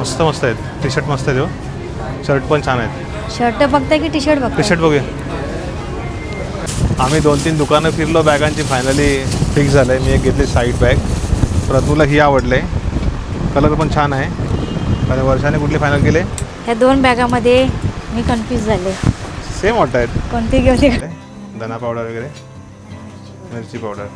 मस्त मस्त आहेत. टी शर्ट मस्त आहेत हो. शर्ट पण छान आहेत. शर्ट बघताय की टी शर्ट टी बघताय? शर्ट बघूया. आम्ही दोन तीन दुकानं फिरलो बॅगांची. फायनली फिक्स झालं आहे मी एक घेतली साईड बॅग प्रतूला ही आवडले. कलर पण छान आहे. आणि वर्षाने कुठली फायनल केले? ह्या दोन बॅगामध्ये मी कन्फ्यूज झाले. सेम वाटत आहेत. कोणती घेऊ धना पावडर वगैरे. मिरची पावडर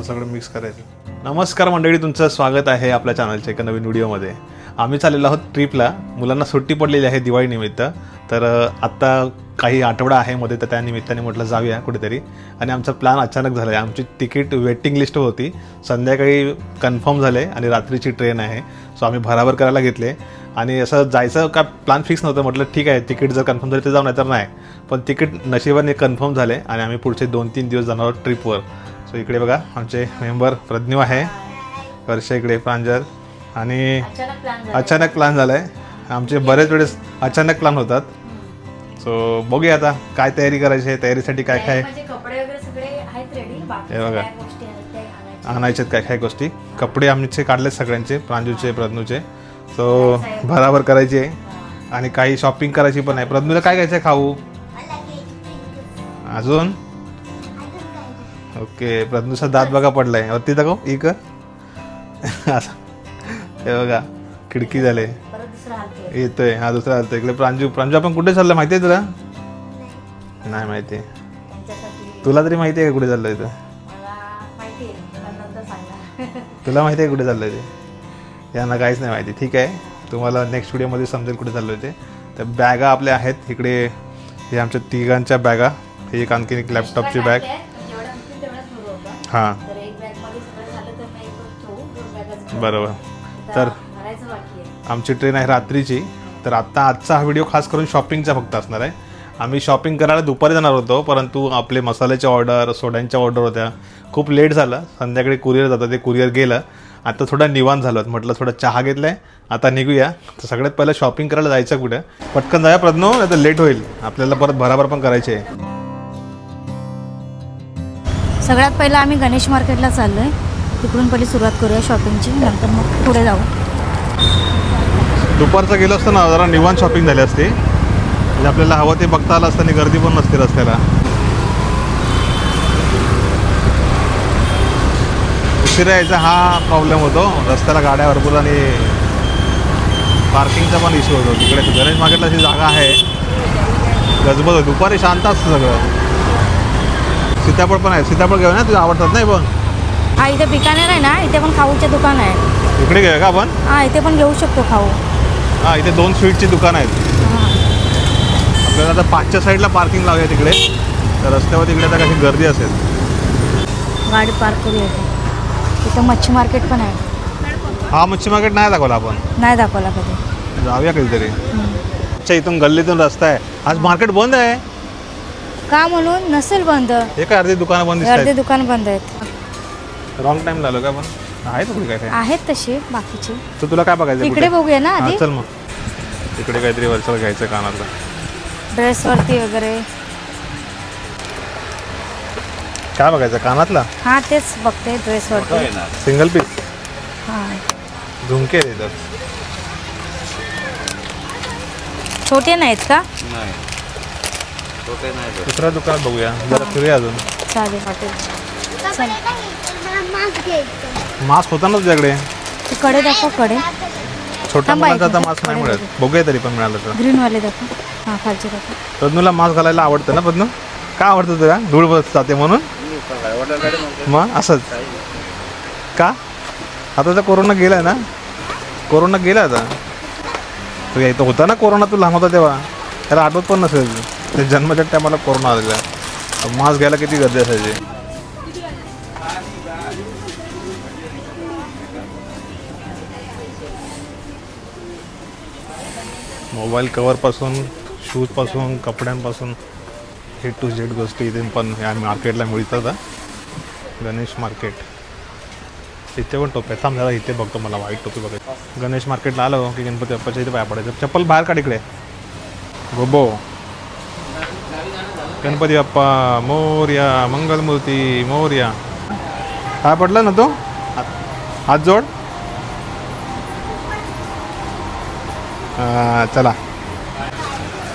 तो सगळं मिक्स करायचं नमस्कार मंडळी तुमचं स्वागत आहे आपल्या चॅनलच्या एका नवीन व्हिडिओमध्ये आम्ही चाललेलो आहोत ट्रिपला मुलांना सुट्टी पडलेली आहे दिवाळीनिमित्त तर आत्ता काही आठवडा आहे मध्ये तर त्या निमित्ताने म्हटलं जाऊया कुठेतरी. आणि आमचा प्लॅन अचानक झाला आहे आमची तिकीट वेटिंग लिस्ट होती. संध्याकाळी कन्फर्म झाले आणि रात्रीची ट्रेन आहे. सो आम्ही भराभर करायला घेतले. आणि असं जायचं का प्लॅन फिक्स नव्हतं. म्हटलं ठीक आहे तिकीट जर कन्फर्म झाली तर जाऊ नाही तर नाही. पण तिकीट नशिबाने कन्फर्म झाले आणि आम्ही पुढचे दोन तीन दिवस जाणार आहोत ट्रिपवर सो इकडे बघा आमचे मेंबर प्रज्ञू आहे. वर्षा इकडे प्रांजल. आणि अचानक प्लॅन झाला आहे आमचे बरेच वेळेस अचानक प्लॅन होतात. सो बघूया आता काय तयारी करायची आहे तयारीसाठी काय काय म्हणजे कपडे वगैरे सगळे आहेत रेडी हे बघा. आणायचे काय काय गोष्टी. कपडे आमचे काढलेत सगळ्यांचे प्रांजूचे प्रज्ञूचे. सो भराभर करायची आहे. आणि काही शॉपिंग करायची पण आहे. प्रज्ञूला काय घ्यायचं आहे खाऊ? अजून? ओके प्रज्ञूचा दात बघा पडलाय. वरती दाखव असं. हे बघा खिडकी झाले. परत दुसरं हालते येतोय हा दुसरा आलतोय इकडे प्रांजू प्रांजू आपण कुठे चाललं माहिती आहे तुला? नाही. माहिती. त्यांच्यासाठी. तुला तरी माहिती आहे का कुठे चाललोय मला माहिती आहे पण नंतर सांगणार तुला माहिती आहे कुठे चाललोय ते? यांना काहीच नाही माहिती. ठीक आहे. तुम्हाला नेक्स्ट व्हिडिओमध्ये समजेल कुठे चाललोय ते. तर बॅगा आपल्या आहेत. इकडे हे आमच्या तिघांच्या बॅगा. ही एक आणखीन एक लॅपटॉपची बॅग हां. तर एक सगळं झालं तर मग एक ठेवू दोन बॅगाच बरोबर. तर भरायचं बाकी आहे. आमची ट्रेन आहे रात्रीची. तर आत्ता आजचा हा व्हिडिओ खास करून शॉपिंगचा फक्त असणार आहे. आम्ही शॉपिंग करायला दुपारी जाणार होतो परंतु आपले मसाल्याच्या ऑर्डर सोड्यांच्या ऑर्डर होत्या. खूप लेट झालं. संध्याकाळी कुरिअर जातं ते कुरिअर गेलं. आता थोडं निवांत झालं. म्हटलं थोडा चहा घेतला आहे आता निघूया. तर सगळ्यात पहिलं शॉपिंग करायला जायचं कुठं? पटकन जाऊया प्रज्ञो नाही तर लेट होईल. आपल्याला परत भराभर पण करायचे आहे. सगळ्यात पहिलं आम्ही गणेश मार्केटला चाललोय. तिकडून पहिली सुरुवात करूया शॉपिंगची नंतर मग पुढे जाऊ. दुपारचं गेलो असतं ना जरा निवांत शॉपिंग झाली असते. म्हणजे आपल्याला हवं ते बघता आलं असतं आणि गर्दी पण नसते रस्त्याला. उशिरा यायचा हा प्रॉब्लेम होतो. रस्त्याला गाड्या भरपूर आणि पार्किंगचा पण इश्यू होतो. तिकडे गणेश मार्केटला अशी जागा आहे. गजबज दुपारी शांत असतं सगळं. सीताफळ पण आहे. सीताफळ घेऊया ना तुझ्या आवडतात नाही पण. हा इथे बिकानेर आहे ना इथे पण खाऊचे दुकान आहे. इकडे घेऊया का आपण? हा इथे पण घेऊ शकतो खाऊ. हां इथे दोन स्वीटची दुकानं आहेत. हा. आपल्याला आता पाचच्या साईडला पार्किंग लावूया तिकडे. तर रस्त्यावर तिकडे आता कशी गर्दी असेल. गाडी पार्क करूया इथे. इथं मच्छी मार्केट पण आहे. हा मच्छी मार्केट नाही दाखवला आपण. नाही दाखवला कधी. जाऊया कधीतरी. अच्छा इथून गल्लीतून रस्ता आहे. आज मार्केट बंद आहे. का म्हणून? नसेल बंद. हे काय अर्धी दुकानं बंद अर्धे दुकान बंद आहेत. रॉंग टाइम झालो का आपण आहे तुकडे काय काय आहेत तसे बाकीचे. तर तुला काय बघायचं इकडे बघूया ना आधी. चल मग. तिकडे काहीतरी वरचं घ्यायचं कानातलं. ड्रेसवरती वगैरे. काय बघायचं? कानातला? हा तेच बघते ड्रेसवरती. सिंगल पीस हा. झुमके देतात छोटे नाहीत का? नाही. नाही भेटत. दुसऱ्या दुकानात बघूया जरा फिरूया अजून चालेल हॉटेल मास्क होता ना तुझ्याकडे ते कडे दाखवकडे छोट्या थांबा एक मुलांचा आता मिनिट. मास्क नाही मिळत बघूया तरी पण मिळालं तर ग्रीनवाले दाखव हां खालचे दाखव पद्नूला मास्क घालायला आवडतं ना पद्नू का आवडतं तुला धूळ बस जाते म्हणून मग असंच का आता तर कोरोना गेलाय ना कोरोना गेला आता तो होता ना कोरोना तू लहान होता तेव्हा त्याला आठवत पण नसेल ते जन्माच्या टायमाला कोरोना आलेला आहे. मास्क घ्यायला किती गर्दी असायची? मोबाईल कवरपासून शूजपासून कपड्यांपासून हे टू झेड गोष्टी इथे पण या मार्केटला मिळतात गणेश मार्केट इथे पण टोप्या थांब जरा इथे बघतो मला वाईट टोपी बघायची. गणेश मार्केटला आलो की गणपती बाप्पाच्या इथे पाया पडायचं. चप्पल बाहेर काढ इकडे. गोबो गणपती बाप्पा मोर्या मंगलमूर्ती मोर्या. काय पडला ना तो? हात- जोड. चला.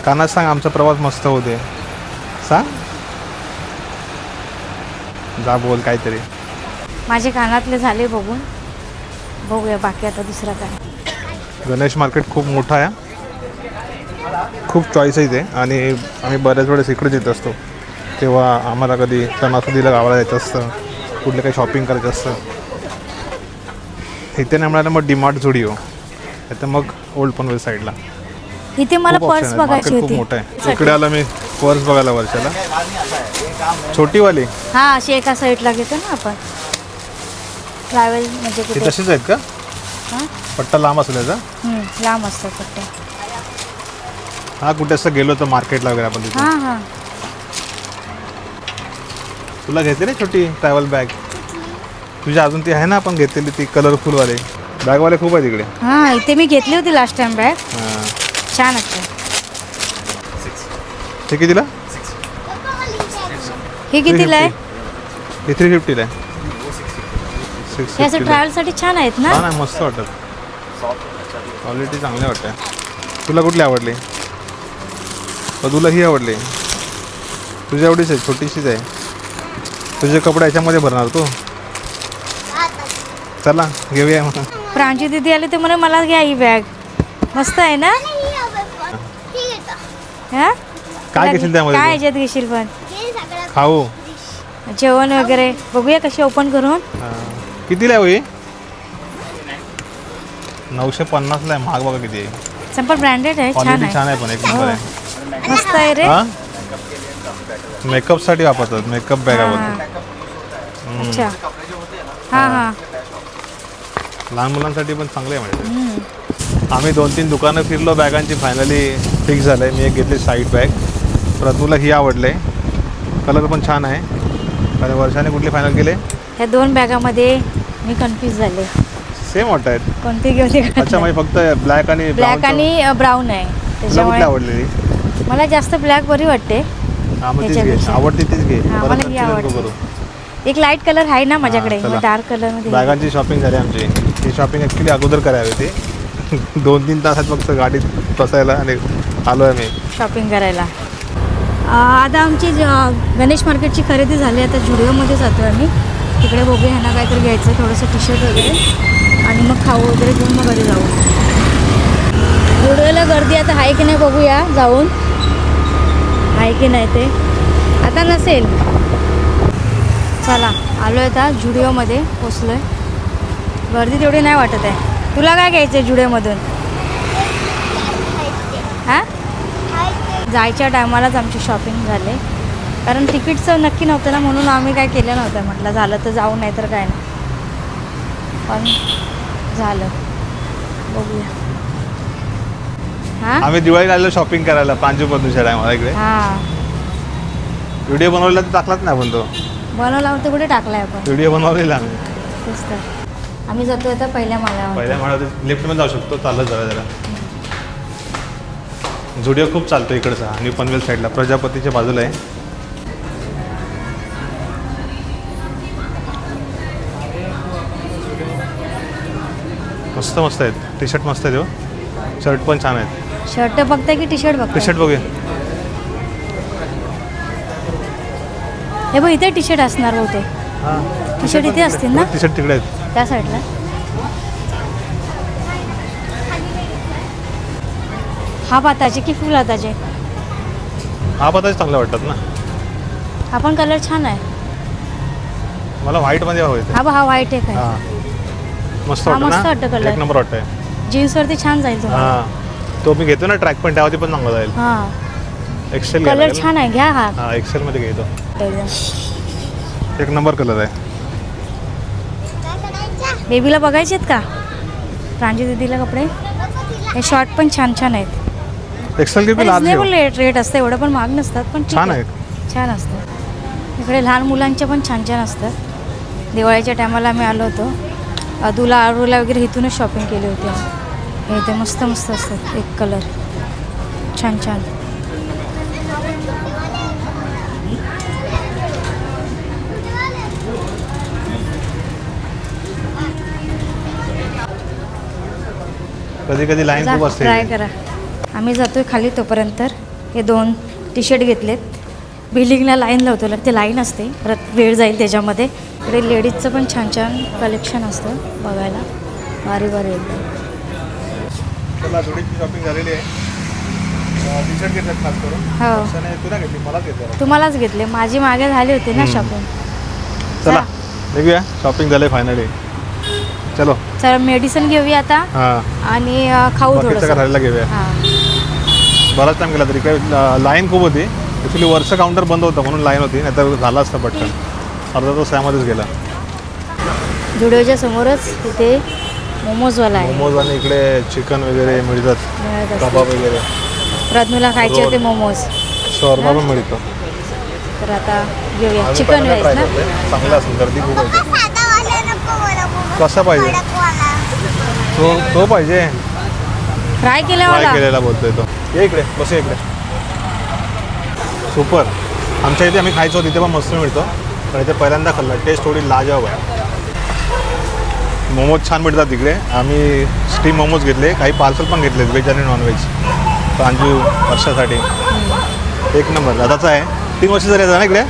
कानात सांग आमचा प्रवास मस्त होते सांग. जा बोल काहीतरी. माझे कानातले झाले बघून. बघूया बाकी आता दुसरं काय. गणेश मार्केट खूप मोठं आहे. खूप चॉईस आहे इथे आणि आम्ही बऱ्याच वेळेस इकडेच येत असतो. तेव्हा आम्हाला कधी सणासुदीला गावाला जायचं असतं कुठलं काही शॉपिंग करायचं असतं. इथे नाही मिळालं मग डिमार्ट झुडिओ तर मग ओल्ड पनवेल साईडला इथे मला खूप पर्स. बघायची खूप होती. मोठं आहे. इकडे आलं मी पर्स बघायला वर्षाला. छोटीवाली? हा अशी एका साईडला घेतो ना आपण. ट्रॅव्हल म्हणजे ती कुठे तशीच आहेत का? हा? पट्टा लांब असेल याचा? हम्म, लांब असतात पट्टे. हा कुठे असं गेलो तर मार्केटला वगैरे आपण तिथे. हा हा. तुला घेतली ना छोटी ट्रॅव्हल बॅग तुझी अजून ती आहे ना आपण घेतलेली ती कलरफुलवाले बॅगवाले खूप आहे तिकडे हा इथे मी घेतली होती लास्ट टाइम बॅग हां. छान असते ते. कितीला? ही कितीला आहे? हे थ्री फिफ्टीला आहे. सिक्स हे असं ट्रॅव्हलसाठी छान आहेत ना? हा ना मस्त वाटत. क्वालिटी चांगली वाटते. तुला कुठली आवडली? तुला ही आवडली. तुझ्या एवढीच आहे छोटीशीच आहे. तुझे कपडे याच्यामध्ये भरणार तू. चला घेऊया. प्रांची दिदी आली ते म्हणे मला घ्या ही बॅग मस्त आहे ना? हा? काय घेशील त्यामध्ये काय तू? ह्याच्यात घेशील पण? खाऊ. जेवण वगैरे. बघूया कशी ओपन करून. हा. कितीला आहे हो ही नऊशे पन्नासला आहे. महाग बघा किती आहे. संपल ब्रँडेड आहे. छान आहे. आहे पण एक नंबर आहे. मस्त आहे रे. हा? मेकअपसाठी वापरतात मेकअप बॅग हा. वापरतात. अच्छा. हा हा. लहान मुलांसाठी पण चांगले आहे म्हणजे. आम्ही दोन तीन दुकानं फिरलो बॅगांची फायनली फिक्स झालं आहे मी एक घेतली साईड बॅग प्रतूला ही आवडले कलर पण छान आहे. आणि वर्षाने कुठली फायनल केले? ह्या दोन बॅगामध्ये मी कन्फ्यूज झाले. सेम वाटत आहेत. कोणती घेऊन अच्छा म्हणजे फक्त ब्लॅक आणि ब्लॅक brown चं- आणि ब्राऊन आहे. तुला कुठली त्याच्यामुळे आवडलेली? मला जास्त ब्लॅक बरी वाटते. हा मग तीच घे. त्याच्यापेक्षा. आवडते तीच घे. हा, परत मला ही नंतर नको आवडते. करू एक लाइट कलर आहे ना माझ्याकडे चला. डार्क कलरमध्ये. बॅगांची शॉपिंग झाली आमची. ती शॉपिंग ॲक्च्युली अगोदर करावी होती. दोन तीन तासात फक्त गाडीत बसायला आणि आलो आहे मी. शॉपिंग करायला. आता आमची ज- गणेश मार्केटची खरेदी झाली. आता झुडिओमध्ये जातो आम्ही. तिकडे बघूया ह्यांना काहीतरी घ्यायचं थोडंसं टी शर्ट वगैरे. आणि मग खाऊ वगैरे घेऊन मग घरी जाऊ. झुडिओला गर्दी आता आहे की नाही बघूया जाऊन. आहे की नाही ते आता नसेल. चला आलो आहे आता जुडिओमध्ये पोचलो आहे गर्दी तेवढी नाही वाटत आहे. तुला काय घ्यायचं आहे जुडिओमधून? हां? जायच्या टायमालाच आमची शॉपिंग झाले. कारण तिकीटचं नक्की नव्हतं ना म्हणून आम्ही काय केलं नव्हतं. म्हटलं झालं तर जाऊ नाही तर काय नाही. पण झालं. बघूया. हां? आम्ही दिवाळीला आलो शॉपिंग करायला प्रांजू पद्मूच्या टायमाला इकडे. हां. व्हिडिओ बनवलेला तर टाकलाच नाही आपण तो. बनवला होता कुठे टाकलाय आपण? व्हिडिओ बनवलेला आम्ही. तेच तर. आम्ही जातो आता पहिल्या माळ्यावर. पहिल्या म्हणा लिफ्टमध्ये जाऊ शकतो चालत जाऊया जरा. झुडिओ खूप चालतो इकडचा आणि पनवेल साईडला प्रजापतीच्या बाजूला आहे. मस्त मस्त आहेत. टी शर्ट मस्त आहेत हो. शर्ट पण छान आहेत. शर्ट बघताय की टी शर्ट टी बघताय? शर्ट बघूया. हे बघ इथे टी शर्ट असणार बहुतेक. हां. T-shirt इथे असतील ना? टी शर्ट तिकडे आहेत. त्या साईडला हा पाताचे की फुल हाताचे? हा पता चांगले वाटतात ना. हा पण कलर छान आहे. मला व्हाईटमध्ये हवं आहे हा हा व्हाईट एक आहे. हां. मस्त हा, वाटतं मस्त वाटतं ना colour. एक नंबर वाटतंय. जीन्सवरती छान जाईल तुम्हाला. हां. तो मी घेतो ना ट्रॅक पण त्यावरती पण चांगला जाईल. हा. एक्सेल कलर छान आहे घ्या हा. हां एक्सेलमध्ये घेतो. एकदम एक नंबर कलर आहे. बेबीला बघायचे आहेत का? प्रांजी दीदीला कपडे? हे शॉर्ट पण छान छान आहेत. एक्सेल किती लार्ज रिजनेबल रेट रेट असतं एवढं पण महाग नसतात पण ठीक छान आहे. छान असतं. इकडे लहान मुलांचे पण छान छान असतात. दिवाळीच्या टायमाला आम्ही आलो होतो. अदूला आरूला वगैरे इथूनच शॉपिंग केली होती आम्ही. हे इथे मस्त मस्त असतात एक कलर छान छान. कधी कधी लाईन खूप असते. ट्राय करा. आम्ही जातोय खाली तोपर्यंत हे दोन टी शर्ट घेतलेत. बिल्डिंगला लाईन लावतो ते लाईन असते. परत वेळ जाईल त्याच्यामध्ये. इकडे लेडीजचं पण छान छान कलेक्शन असतं बघायला. भारी भारी एकदम. चला थोडीशी शॉपिंग झालेली आहे. टी शर्ट घेतल्यात खास करून. हो. तुला घेतली तुम्हालाच घेतले. माझी मागे झाली होती ना शॉपिंग चला निघूया. शॉपिंग झालंय फायनली चलो. चला मेडिसिन घेऊया आता. हां. आणि अ, खाऊ बाकीचं थोडंसं. घेऊया. हां. बराच टाइम गेला तरी. काय लाईन खूप होती. ॲक्च्युली वर्ष काउंटर बंद होतं म्हणून लाईन होती. नाही तर झालं असतं पटकन. अर्धा तास त्यामध्येच गेला. जुडिओच्या समोरच तिथे मोमोजवाला आहे. मोमोज आणि इकडे चिकन वगैरे मिळतात मिळत. कबाब वगैरे. प्रज्ञूला खायचे होते मोमोज. शॉर्मा पण मिळतो. तर आता घेऊया. आम्ही चिकन पहिल्यांदा ना? करतोय. चांगला असेल गर्दी खूप आहे. कसा पाहिजे. तो तो पाहिजे. फ्राय केला फ्राय केलेला बोलतोय तो. ये इकडे बस ये इकडे. सुपर आमच्या इथे आम्ही खायचो तिथे पण मस्त मिळतो. पण इथे पहिल्यांदा खाल्ला. टेस्ट थोडी लाजवाब आहे. मोमोज छान मिळतात तिकडे. आम्ही स्टीम मोमोज घेतले काही पार्सल पण घेतले व्हेज आणि नॉनव्हेज प्रांजू वर्षासाठी. एक नंबर दादाचा आहे. तीन वर्ष झाली ना इकडे?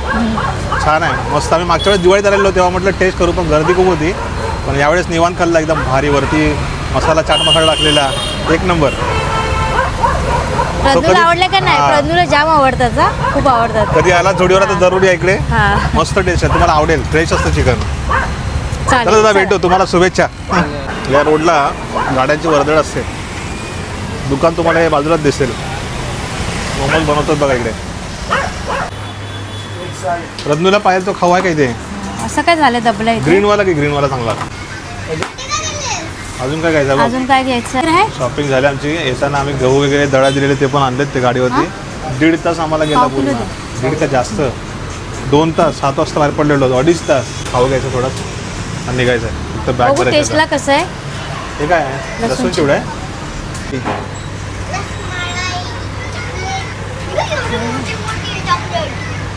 छान आहे. मस्त. आम्ही मागच्या वेळेस दिवाळीत आलेलो तेव्हा म्हटलं टेस्ट करू पण गर्दी खूप होती. पण यावेळेस निवांत खाल्ला एकदम भारी वरती मसाला चाट मसाला टाकलेला. एक नंबर प्रज्ञूला कधी- आवडलं का नाही. प्रज्ञूला जाम आवडतात खूप आवडतात. कधी आला जोडीवर आता जरुरी आहे इकडे. मस्त टेस्ट आहे. तुम्हाला आवडेल. फ्रेश असतं चिकन चला दादा चालेल. भेटू. तुम्हाला शुभेच्छा. या रोडला गाड्यांची वर्दळ असते. दुकान तुम्हाला या बाजूलाच दिसेल. मोमोज बनवतात बघा इकडे. रत्नूला पाहिजे तो खाऊ आहे का इथे? असं काय झालं दबलं इथे ग्रीनवाला की ग्रीनवाला चांगला? अजून काय घ्यायचं अजून काय घ्यायचं आहे? शॉपिंग झाली आमची. येताना आम्ही गहू वगैरे दळा दिलेले ते पण आणलेत ते गाडीवरती. दीड तास आम्हाला गेला पूर्ण. दीड का जास्त. दोन तास सात वाजता बाहेर पडलेलो होतो. अडीच तास. खाऊ घ्यायचं थोडं आणि निघायचं आहे फक्त बॅग बघू करायचं टेस्टला कसं आहे. हे काय आहे? लसूण लसूण चिवडा आहे?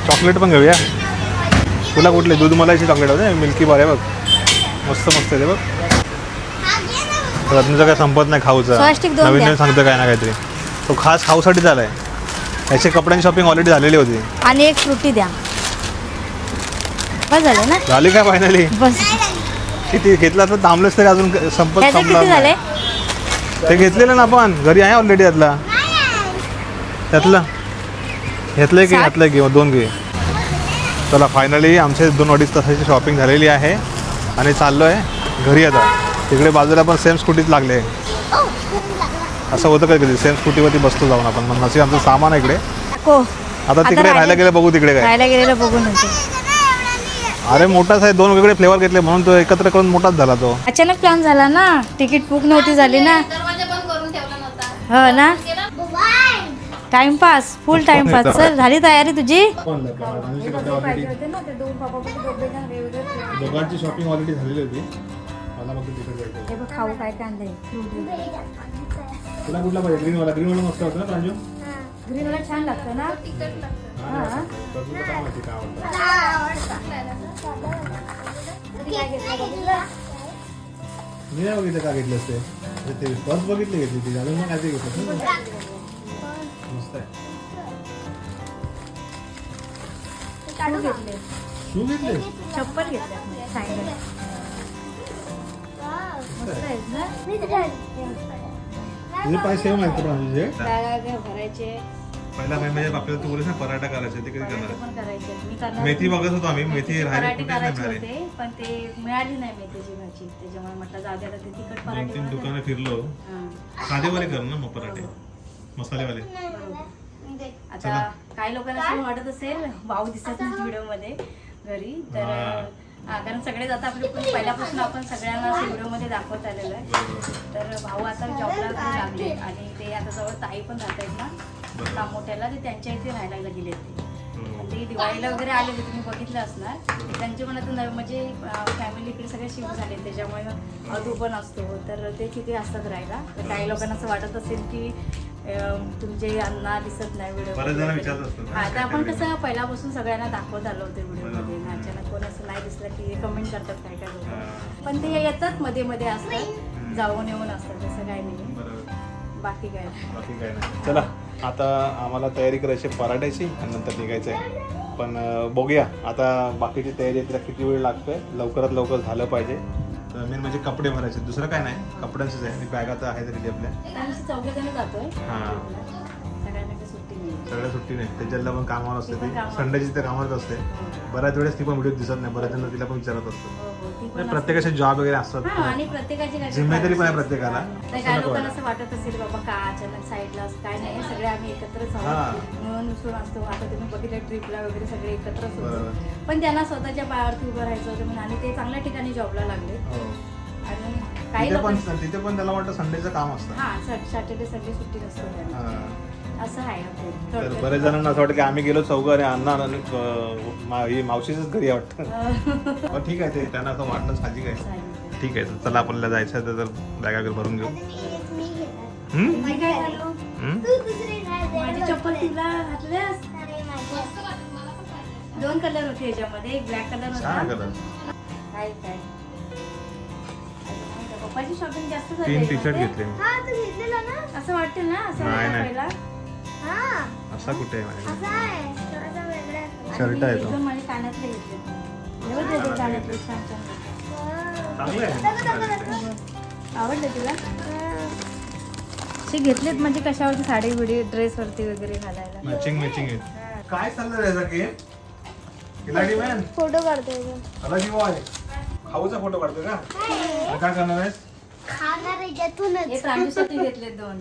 चॉकलेट पण घेऊया. तुला कुठले? दूध मलाईची चॉकलेट होते. मिल्की बार आहे बघ. मस्त मस्त आहे ते बघ. रत्नीचं काय संपत नाही खाऊचं. स्वस्तिक दोन नवीन द्या. नवीन सांगतो काय ना काहीतरी. तो खास खाऊसाठी झालाय. याची कपड्यांची शॉपिंग ऑलरेडी झालेली होती. आणि एक फ्रुटी द्या. बस झालं ना? झाली काय फायनली बस. किती घेतला तर थांबलेच तरी अजून संपत त्याचे संपला झाले? ते घेतलेलं ना आपण? घरी आहे ऑलरेडी यातला? त्यातलं घेतलंय की सात? घातलंय किंवा दोन घे. चला फायनली आमचे दोन अडीच तासाची शॉपिंग झालेली आहे. आणि चाललो आहे घरी आता. तिकडे बाजूला पण सेम स्कूटीच लागले. असं होतं कधी कधी. सेम स्कूटीवरती बसतो जाऊन आपण. मग नशीब आमचं सामान आहे इकडे. को आता तिकडे राहायला गेलं बघू तिकडे काय. राहायला गेलेलं बघून होते. अरे मोठाच आहे दोन वेगळे फ्लेवर घेतले म्हणून तो एकत्र करून मोठाच झाला तो. अचानक प्लॅन झाला ना? तिकीट बुक नव्हती झाली ना? हो ना? टाइमपास फुल टाइमपास चल झाली तयारी तुझी? दोघांची शॉपिंग ऑलरेडी झालेली होती. मला तिकडे जायचं खाऊ काय तुला कुठला पाहिजे? ग्रीनवाला ग्रीनवाला मस्त होतं ना प्रांजू? ग्रीन वाला छान लागतं ना. तर काय माहिती मी नाही बघितलं का घेतलं असते म्हणजे ते पर्स बघितली घेतली ती अजून मग काय ते घेतलं मस्त आहे शू घेतले चप्पल घेतले सँडल मस्त आहेत ना तुझे का प्रांजूचे बॅगा भरायचे पहिला मी म्हणजे आपल्याला तू बोलस ना पराठा करायचे ते कधी करणार? करायचे. मेथी बघत होतो आम्ही मेथी राहिली पराठे कुठेच नाही करायचे मिळाली. होते पण ते मिळाली नाही मेथीची भाजी. त्याच्यामुळे म्हटलं जाऊ दे आता ते तिखट दोन पराठे तीन बनवते. दुकानं फिरलो. हां. साधेवाले कर ना मग पराठे. मसालेवाले. आता काही लोकांना असं वाटत असेल भाऊ दिसत नाही व्हिडिओमध्ये घरी तर हा. हा, कारण सगळेच आता आपले पण पहिल्यापासून आपण सगळ्यांना व्हिडिओमध्ये दाखवत आलेलो आहे. तर भाऊ आता जॉबला लागले आणि ते आता जवळ ताई पण राहत आहेत ना तामोठ्याला ते त्यांच्या इथे राहायला गेले ते हो. ते दिवाळीला वगैरे आले ते तुम्ही बघितलं असणार. ते त्यांचे पण आता नवीन म्हणजे फॅमिली इकडे सगळे शिफ्ट झाले त्याच्यामुळे अधू पण असतो. तर ते तिथे असतात राहायला. तर काही लोकांना असं वाटत असेल की तुमचे अण्णा दिसत नाही व्हिडिओ आता आपण कसं पहिल्यापासून सगळ्यांना दाखवत आलो होतो व्हिडिओमध्ये. अचानक कोण असं नाही दिसलं की कमेंट करतात काय काय लोक. पण ते येतात मध्ये मध्ये असतात. जाऊन येऊन असतात तसं काही नाही. बरोबर. बाकी काय? नाही. बाकी काय नाही. चला. आता आम्हाला तयारी करायची आहे पराठ्याची आणि नंतर निघायचं आहे पण बघूया. आता बाकीची तयारी आहे, तिला किती वेळ लागतोय? लवकरात लवकर झालं पाहिजे. तर मेन म्हणजे कपडे भरायचे. दुसरं काय नाही कपड्यांचंच आहे. बॅगा तर आहेत रेडी आपल्या हां. सुट्टी नाही त्याच्याला पण कामावर असते ती. संडेची तर कामावरच असते बऱ्याच वेळेस ती पण व्हिडिओ दिसत नाही बऱ्याच जण तिला पण विचारत असतो हो, हो. प्रत्येकाचे जॉब वगैरे असतात हा जिम्मेदारी पण आहे प्रत्येकाला. असं वाटत असेल बाबा का अचानक साईडला काय नाही सगळे आम्ही एकत्रच हा. मिळून मिसळून असतो आता तुम्ही बघितलं ट्रिपला वगैरे सगळे एकत्रच होतो. पण त्यांना स्वतःच्या पायावरती उभं राहायचं होतं म्हणून आणि ते चांगल्या ठिकाणी जॉबला लागले हो. आणि काही तिथे पण तिथे पण त्याला वाटतं संडेचं काम असतं हा सॅटर्डे संडे सुट्टी नसतो. हा. असं आहे आपलं. तर थोडक्यात. बरेच जणांना असं वाटतं की आम्ही गेलो चौघं आणि अण्णा आणि अं, मा- ही मावशीचंच घरी आहे वाटतं पण ठीक आहे ते त्यांना असं वाटणं साहजिक आहे सांगितलं. ठीक आहे तर चला आपल्याला जायचं आहे तर बॅगा वगैरे भरून घेऊ हम्म? मी काय? हम्म? माझी चप्पल तिला घातल्यास. दोन कलर होते याच्यामध्ये एक ब्लॅक कलर छान होता कलर काय काय पप्पाची शॉपिंग जास्त झाली तीन टी शर्ट. घेतले मी हा तू घेतलेला ना असं वाटेल ना असं नाही, वाटलं नाही. पहिला असा कुठे आहे माझ्याकडे? असा आहे. थोडासा वेगळा आहे. शर्ट आहे तो. आवडले तुला? घेतलेत म्हणजे कशावरती साडी बिडी ड्रेस वरती वगैरे घालायला? मॅचिंग मॅचिंग आहे काय चाललं फोटो काढतोय खाऊचा फोटो काढतो का? काय करणार आहेस? खाणार हे प्रांजूसाठी घेतले दोन.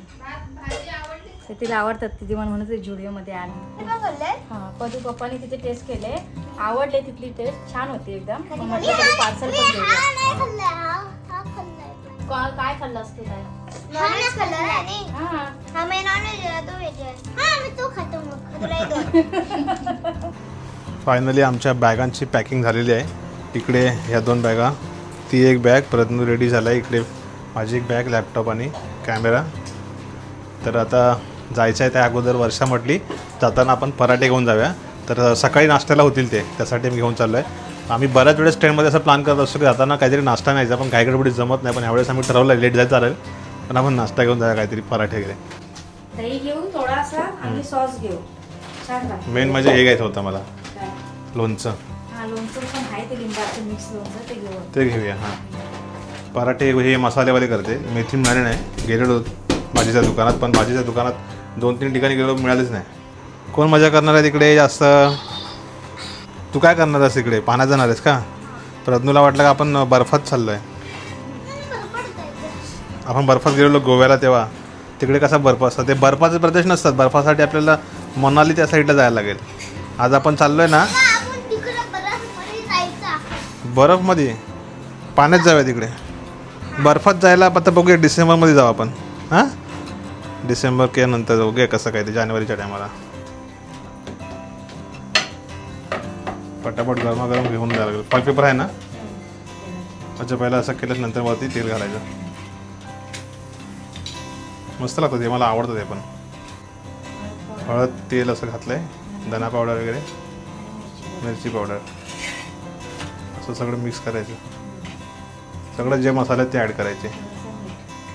ते तिला आवडतात ती मला म्हणत झुडिओ मध्ये आण. हे? हा कधी पप्पाने तिथे टेस्ट केले. आवडले तिथली टेस्ट छान होती एकदम. मग मी म्हटलं तरी हा- पार्सल पण हा हा- हा. का- काय खाल्लं असतं काय नॉनव्हेज खाल्लाय आणि हा. हा मी नॉनव्हेज आहे, तो व्हेज आहे. हा मी तो खातो मग. तुला हे दोन. फायनली आमच्या बॅगांची पॅकिंग झालेली आहे. इकडे ह्या दोन बॅगा ती एक बॅग परत रेडी झाला आहे. इकडे माझी एक बॅग लॅपटॉप आणि कॅमेरा तर आता जायचं आहे त्या अगोदर वर्षा म्हटली जाताना आपण पराठे घेऊन जाऊया. तर सकाळी नाश्त्याला होतील ते. त्यासाठी मी घेऊन चाललो आहे आम्ही बऱ्याच वेळेस ट्रेनमध्ये असं प्लॅन करत असतो की जाताना काहीतरी नाश्ता न्यायचा पण काही गडबडीत जमत नाही. पण ह्यावेळेस आम्ही ठरवलं लेट जायचं चालेल. पण आपण नाश्ता घेऊन जाऊया काहीतरी पराठे वगैरे. दही घेऊ थोडासा आणि सॉस घेऊ छान लागतं. मेन म्हणजे हे घ्यायचं होतं मला? लोणचं. लोणचं पण आहे ते लिंबाचं मिक्स लोणचं ते घेऊया हां. पराठे हे मसालेवाले करते. मेथी मिळाली नाही. गेलेलो भाजीच्या दुकानात पण भाजीच्या दुकानात दोन तीन ठिकाणी गेलो मिळालेच नाही. कोण मजा करणार आहे तिकडे? जास्त तू काय करणार आहेस तिकडे पाण्यात जाणार आहेस का? प्रज्ञूला वाटलं का आपण बर्फात चाललो आहे आपण बर्फात गेलेलो गोव्याला तेव्हा. तिकडे कसा बर्फ असतात ते बर्फाचे प्रदेश नसतात बर्फासाठी आपल्याला मनाली त्या साईडला जायला लागेल. आज आपण चाललो आहे ना बर्फमध्ये पाण्यात जाऊया तिकडे. बर्फात जायला आता बघूया डिसेंबरमध्ये जाऊ आपण. हां? डिसेंबर के नंतर बघूया कसं काय ते जानेवारीच्या टायमाला पटापट गरमागरम घेऊन जायला लागेल. फॉल पेपर आहे ना? अच्छा पहिला असं केलं नंतर वरती तेल घालायचं. मस्त लागतं ते मला आवडतं ते पण. हळद तेल असं घातलंय. धना पावडर वगैरे. मिरची पावडर असं सगळं मिक्स करायचं. सगळं जे मसाले ते ॲड करायचे.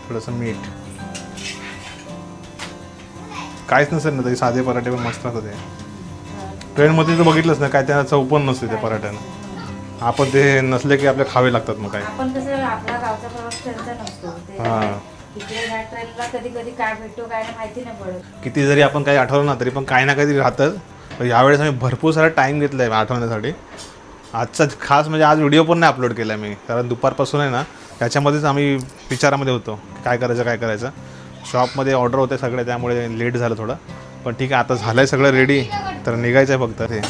थोडंसं मीठ. काहीच नसेल ना तरी साधे पराठे पण मस्त लागतात ते. ट्रेनमध्ये तर बघितलंच ना काय त्यांना चव पण नसते त्या पराठ्यांना. आपण ते नसले की आपले खावे लागतात मग काय. आपण कसं आपला गावचा प्रवास ट्रेनचा नसतो. ते हां. तिकडे ह्या ट्रेनला कधी कधी काय भेटतो काय नाही माहिती नाही पडत. किती जरी आपण काही आठवलं ना तरी पण काही ना काहीतरी राहतं. यावेळेस आम्ही भरपूर सारा टाईम घेतला आहे आठवण्यासाठी. आजचा खास म्हणजे आज व्हिडिओ पण नाही अपलोड केला मी. कारण दुपारपासून आहे ना त्याच्यामध्येच आम्ही विचारामध्ये होतो काय करायचं काय करायचं. शॉपमध्ये ऑर्डर होते सगळे त्यामुळे लेट झालं थोडं. पण ठीक आहे आता झालं आहे सगळं रेडी तर निघायचं आहे फक्त ते.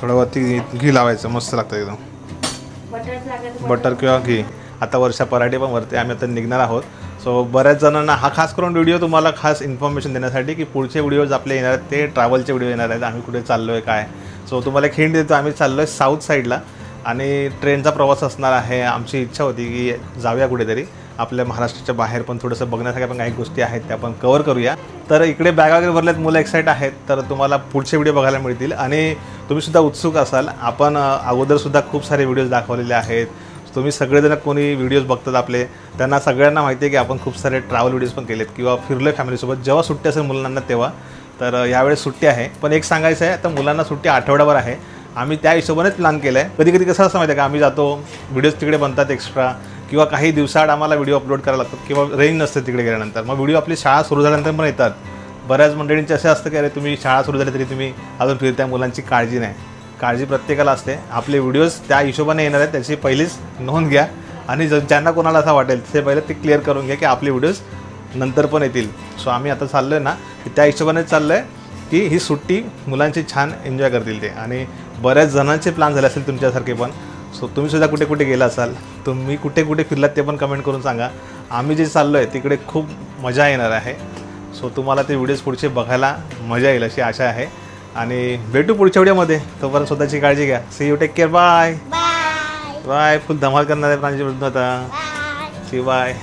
थोडं वरती घी लावायचं मस्त लागतं एकदम. बटर किंवा घी. आता वर्षा पराठे पण वरती आम्ही आता निघणार आहोत. सो बऱ्याच जणांना हा खास करून व्हिडिओ तुम्हाला खास इन्फॉर्मेशन देण्यासाठी की पुढचे व्हिडिओज आपले येणार आहेत ते ट्रॅव्हलचे व्हिडिओ येणार आहेत. आम्ही कुठे चाललो आहे काय? सो तुम्हाला एक हिंट देतो. आम्ही चाललो आहे साऊथ साईडला आणि ट्रेनचा प्रवास असणार आहे. आमची इच्छा होती की जाऊया कुठेतरी. आपल्या महाराष्ट्राच्या बाहेर पण थोडंसं बघण्यासारख्या पण काही गोष्टी आहेत त्या आपण कवर करूया. तर इकडे बॅग वगैरे भरल्यात मुलं एक्साईट आहेत. तर तुम्हाला पुढचे व्हिडिओ बघायला मिळतील. आणि तुम्हीसुद्धा उत्सुक असाल. आपण अगोदरसुद्धा खूप सारे व्हिडिओज दाखवलेले आहेत. तुम्ही सगळेजण कोणी व्हिडिओज बघतात आपले त्यांना सगळ्यांना माहिती आहे की आपण खूप सारे ट्रॅव्हल व्हिडिओज पण केलेत. किंवा फिरलो आहे फॅमिलीसोबत जेव्हा सुट्टी असेल मुलांना तेव्हा. तर यावेळेस सुट्टी आहे. पण एक सांगायचं आहे तर मुलांना सुट्टी आठवड्याभर आहे. आम्ही त्या हिशोबानेच प्लॅन केलं आहे कधी कधी कसं असं माहिती आहे का आम्ही जातो व्हिडिओज तिकडे बनतात एक्स्ट्रा किंवा काही दिवसाआड आम्हाला व्हिडिओ अपलोड करायला लागतात किंवा रेंज नसते तिकडे गेल्यानंतर. मग व्हिडिओ आपली शाळा सुरू झाल्यानंतर पण येतात. बऱ्याच मंडळींचे असे असतं की अरे तुम्ही शाळा सुरू झाली तरी तुम्ही अजून फिरत्या मुलांची काळजी नाही. काळजी प्रत्येकाला असते. आपले व्हिडिओज त्या हिशोबाने येणार आहेत. त्याची पहिलीच नोंद घ्या. आणि ज ज्यांना कोणाला असं वाटेल ते पहिले ते क्लिअर करून घ्या की आपले व्हिडिओज नंतर पण येतील. सो आम्ही आता चाललो आहे ना त्या हिशोबाने चाललो आहे की ही सुट्टी मुलांची छान एन्जॉय करतील ते. आणि बऱ्याच जणांचे प्लॅन झाले असेल तुमच्यासारखे पण. सो तुम्ही सुद्धा कुठे कुठे गेला असाल तुम्ही कुठे कुठे फिरलात ते पण कमेंट करून सांगा. आम्ही जे चाललो आहे तिकडे खूप मजा येणार आहे. सो तुम्हाला ते व्हिडिओज पुढचे बघायला मजा येईल अशी आशा आहे. आणि भेटू पुढच्या व्हिडिओमध्ये. तोपर्यंत स्वतःची काळजी घ्या. See you take care bye bye full धमाल करणार आहे प्रांजली आता सी बाय